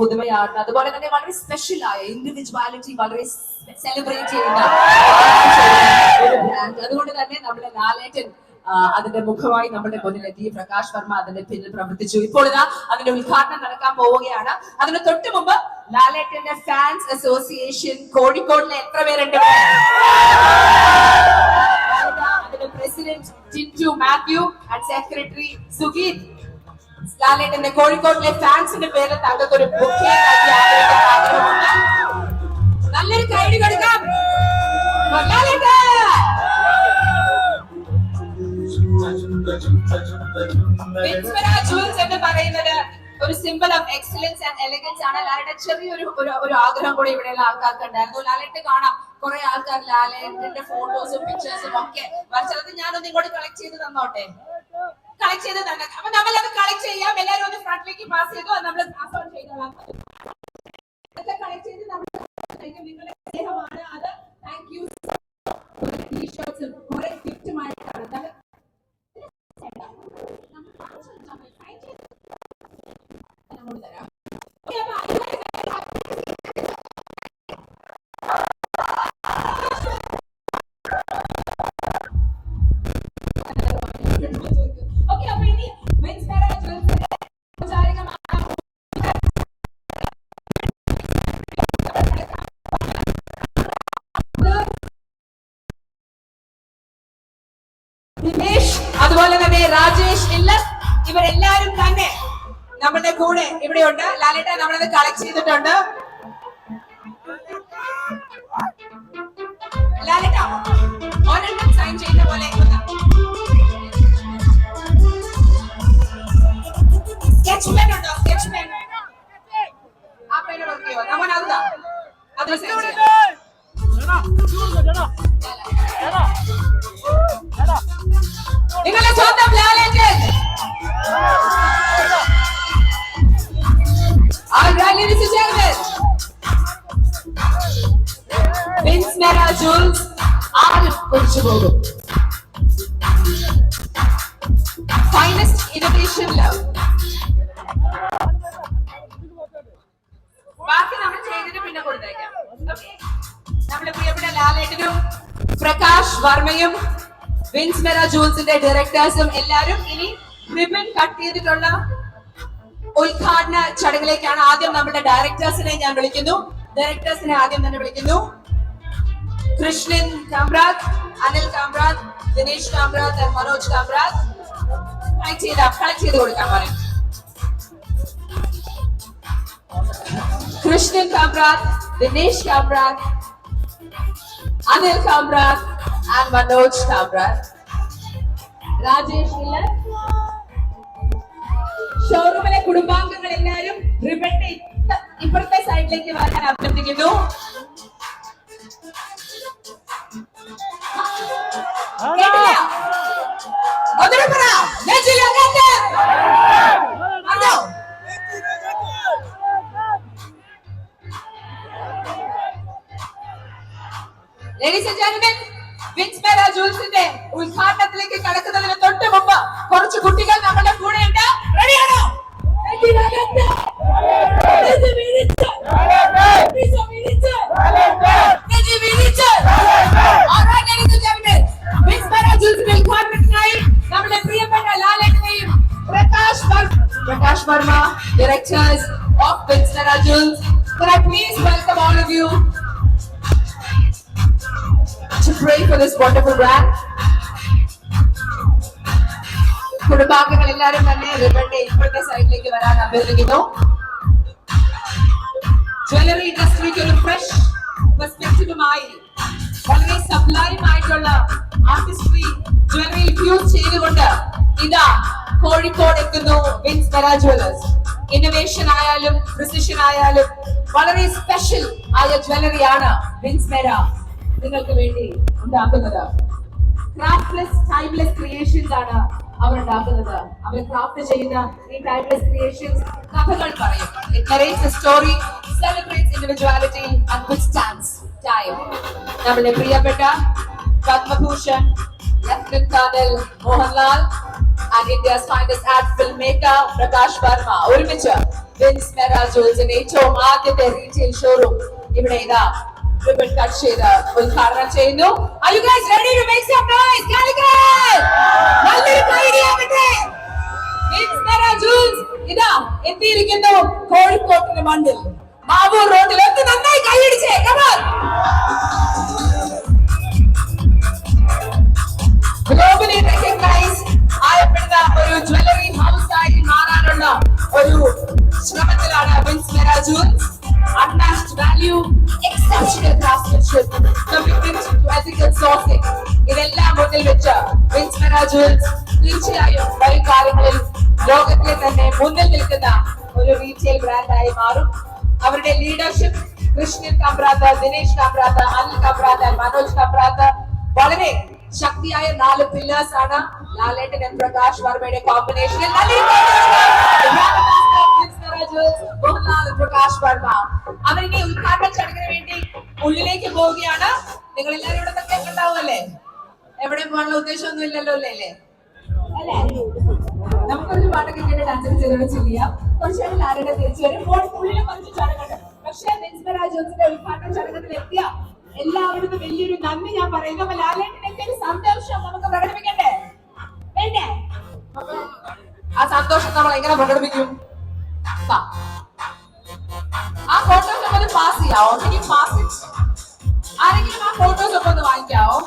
പുതുമയാണ് അതുപോലെ തന്നെ വളരെ സ്പെഷ്യൽ ആയ ഇൻഡിവിജ്വാലിറ്റി വളരെ സെലിബ്രേറ്റ് ചെയ്യുന്ന ഒരു ബ്രാൻഡ് അതുകൊണ്ട് തന്നെ നമ്മുടെ ലാലേറ്റൻ അതിന്റെ മുഖമായി നമ്മുടെ മുന്നിലെത്തി പ്രകാശ് വർമ്മ അതിന്റെ പിന്നിൽ പ്രവർത്തിച്ചു. ഇപ്പോൾ ഇതാ അതിന്റെ ഉദ്ഘാടനം നടക്കാൻ പോവുകയാണ്. അതിന് തൊട്ട് മുമ്പ് ലാലേറ്റന്റെ ഫാൻസ് അസോസിയേഷൻ കോഴിക്കോടിലെ എത്ര പേരുണ്ട്? President Tintu Mathew and secretary Sugeeth. ലാലേട്ടന്റെ കോഴിക്കോട്ടിലെ ഫാൻസിന്റെ പേരിൽ താങ്കൾക്ക് ഒരു ബുക്ക് ആഗ്രഹമുണ്ട് നല്ലൊരു കൈഡി കൊടുക്കാം. എന്ന് പറയുന്നത് ഒരു simple of excellence and elegance ആണ്. ലാലേട്ടൻ ചെറിയൊരു ഒരു ആഗ്രഹം കൂടി ഇവിടെയുള്ള ആൾക്കാർക്ക് ഉണ്ടായിരുന്നു ലാലേട്ട് കാണാം. കുറെ ആൾക്കാർ ലാലേട്ടന്റെ ഫോട്ടോസും പിക്ചേഴ്സും ഒക്കെ വർഷത്തിൽ ഞാനൊന്നും ഇങ്ങോട്ട് കളക്ട് ചെയ്ത് തന്നോട്ടെ? കളക്ട് ചെയ്ത് തന്നെ. അപ്പൊ നമ്മൾ അത് കളക്ട് ചെയ്യാം. എല്ലാവരും ഒന്ന് ഫ്രണ്ടിലേക്ക് പാസ് ചെയ്തു? നമ്മൾ പാസ് ഓൺ ചെയ്തോളാം. കളക്ട് ചെയ്ത് നമ്മൾ രാജേഷ് ഇല്ല. ഇവരെല്ലാരും തന്നെ നമ്മുടെ കൂടെ ഇവിടെ ഉണ്ട് ലാലേട്ട നമ്മളത് കളക്ട് ചെയ്തിട്ടുണ്ട്. ലാലേട്ട ഒരെണ്ണം സൈൻ ചെയ്യുന്ന പോലെ Vince Mera Jules ആരും ഒഴിച്ചു പോകും? ഫൈനസ്റ്റ് ഇന്നോവേഷൻ ലവ് ബാക്കി നമ്മൾ ചെയ്തിട്ട് പിന്നെ കൊടുത്തേക്കാം. നമ്മുടെ പ്രിയപ്പെട്ട ലാലേട്ടനും പ്രകാശ് വർമ്മയും വിൻസ് മെറ ജൂൾസിന്റെ ഡയറക്ടേഴ്സും എല്ലാരും ഇനി റിബൺ കട്ട് ചെയ്തിട്ടുള്ള ഉദ്ഘാടന ചടങ്ങിലേക്കാണ് ആദ്യം നമ്മുടെ ഡയറക്ടേഴ്സിനെ ഞാൻ വിളിക്കുന്നു. ഡയറക്ടേഴ്സിനെ ആദ്യം തന്നെ വിളിക്കുന്നു. കൃഷ്ണൻ കാമ്രാജ് അനിൽ കാമ്രാജ് ദിനേശ് കാമ്രാജ് and മനോജ് കാമ്രാജ്. കളക്ട് ചെയ്ത് കണക്ട് ചെയ്ത് കൊടുക്കാൻ പറയും. കൃഷ്ണൻ കാമ്രാജ് ദിനേശ് കാമ്രാജ് അനിൽ കാമ്രാജ് ആൻഡ് മനോജ് കാമ്രാജ്. രാജേഷ് ഷോറൂമിലെ കുടുംബാംഗങ്ങൾ എല്ലാവരും ഇപ്പുറത്തെ സൈഡിലേക്ക് വരാൻ അഭ്യർത്ഥിക്കുന്നു. Ladies and gentlemen, Vins Mera ജൂൾസിന്റെ ഉദ്ഘാടനത്തിലേക്ക് കടക്കുന്നതിന് തൊട്ട് മുമ്പ് കുറച്ച് കുട്ടികൾ നമ്മുടെ കൂടെയുണ്ട്. റെഡിയാണോ Varma of Mera jewels Can I please welcome all of you to pray for this wonderful brand. കുടുംബാംഗങ്ങൾ എല്ലാവരും തന്നെ ഇവരുടെ ഇപ്പോഴത്തെ സൈഡിലേക്ക് വരാൻ അഭ്യർത്ഥിക്കുന്നു. ജ്വല്ലറി ഇൻഡസ്ട്രിക്ക് ഒരു ഫ്രഷ് പെർസ്പെക്റ്റീവുമായി വളരെ സപ്ലൈം ആയിട്ടുള്ള ആർട്ടിസ്ട്രി ജ്വല്ലറി ഫ്യൂസ് ചെയ്തുകൊണ്ട് ഇതാ കോഴിക്കോട് എത്തുന്നു വിൻസ് ജ്വല്ലേഴ്സ് ഇന്നോവേഷൻ ആയാലും പ്രിസിഷൻ ആയാലും വളരെ സ്പെഷ്യൽ ആയ ജ്വല്ലറിയാണ് വിൻസ് മെറ നിങ്ങൾക്ക് വേണ്ടി ഉണ്ടാക്കുന്നത്. ക്രാഫ്റ്റ്ലെസ് ടൈംലെസ് ക്രിയേഷൻസ് ആണ് അവർ ഉണ്ടാക്കുന്നത്. അവർ ക്രാഫ്റ്റ് ചെയ്യുന്ന ഈ ടൈംലെസ് ക്രിയേഷൻസ് കഥകൾ പറയും. It narrates a story celebrates individuality and withstands time നമ്മുടെ പ്രിയപ്പെട്ട Padma Bhushan lieutenant colonel Mohanlal and India's finest art film maker Prakash Varma ഒരുമിച്ച് വിൻസ് മെറ ജുവൽസിന്റെ ഏറ്റവും ആദ്യത്തെ റീറ്റെയിൽ ഷോറൂം ഇവിടെ ഇതാ റിബൺ കട്ട് ചെയ്ത് ഉദ്ഘാടനം ചെയ്യുന്നു. Are you guys ready to make some noise? Calicut! നല്ലൊരു കൈഡിയാവട്ടെ വിൻസ് മെറ ജുവൽസ് ഇതാ എത്തിയിരിക്കുന്നു കോഴിക്കോട്ടിന്റെ മണ്ണിൽ. മാവൂർ റോഡിൽ. ഒന്ന് നന്നായി കൈയടിച്ചേ. കമാൻ ഗ്ലോബലി റെക്കഗ്നൈസ് ആയപ്പെടുന്ന ഒരു ജ്വല്ലറി ഹൗസ് ആയി മാറാനുള്ള ഒരു ശ്രമത്തിലാണ് Vins jewels unmatched value, exceptional craftsmanship, commitment to ethical sourcing. ഇതെല്ലാം മുന്നിൽ വെച്ച് വിൻസ് ജുവൽസ് തീർച്ചയായും വരും കാലങ്ങളിൽ ലോകത്തിലെ തന്നെ മുന്നിൽ നിൽക്കുന്ന ഒരു റീറ്റെയിൽ ബ്രാൻഡായി മാറും. അവരുടെ ലീഡർഷിപ്പ് കൃഷ്ണൻ കമ്പ്രാത്ത് ദിനേശ് കമ്പ്രാത്ത് അനിൽ കമ്പ്രാത്ത് മനോജ് കമ്പ്രാത്ത് വളരെ ശക്തിയായ നാല് പില്ലേഴ്സ് ആണ് ലാലേട്ടൻ എം പ്രകാശ് വർമ്മയുടെ കോമ്പിനേഷനിൽ പ്രകാശ് വർമ്മ. അവരിനി ഉദ്ഘാടന ചടങ്ങിന് വേണ്ടി ഉള്ളിലേക്ക് പോവുകയാണ്. നിങ്ങൾ എല്ലാവരും ഇവിടെ തന്നെ ഉണ്ടാവുമല്ലേ? എവിടെ പോകാനുള്ള ഉദ്ദേശമൊന്നും ഇല്ലല്ലോ അല്ലേ അല്ലേ? നമുക്കൊരു പാട്ടൊക്കെ കേട്ട് ഡാൻസ് ചെയ്തോടെ ചെയ്യാം. കുറച്ച് നേരം ലാലേട്ടൻ തിരിച്ചു വരും. ഉള്ളിലും കുറച്ച് ചടങ്ങുണ്ട് പക്ഷേ ജോൺസിന്റെ ഉദ്ഘാടന ചടങ്ങത്തിൽ എത്തിയ എല്ലാവരും വലിയൊരു നന്ദി ഞാൻ പറയുന്നു. അപ്പൊ ലാലേട്ടനൊക്കെ ഒരു സന്തോഷം നമുക്ക് പ്രകടിപ്പിക്കണ്ടേ? വേണ്ടേ? ആ സന്തോഷം നമ്മൾ എങ്ങനെ പ്രകടിപ്പിക്കും. ആ ഫോട്ടോസ് നമ്മൾ പാസ് ചെയ്യാവോ? പാസ് ആരെങ്കിലും ആ ഫോട്ടോസ് ഒക്കെ ഒന്ന് വാങ്ങിക്കാവോ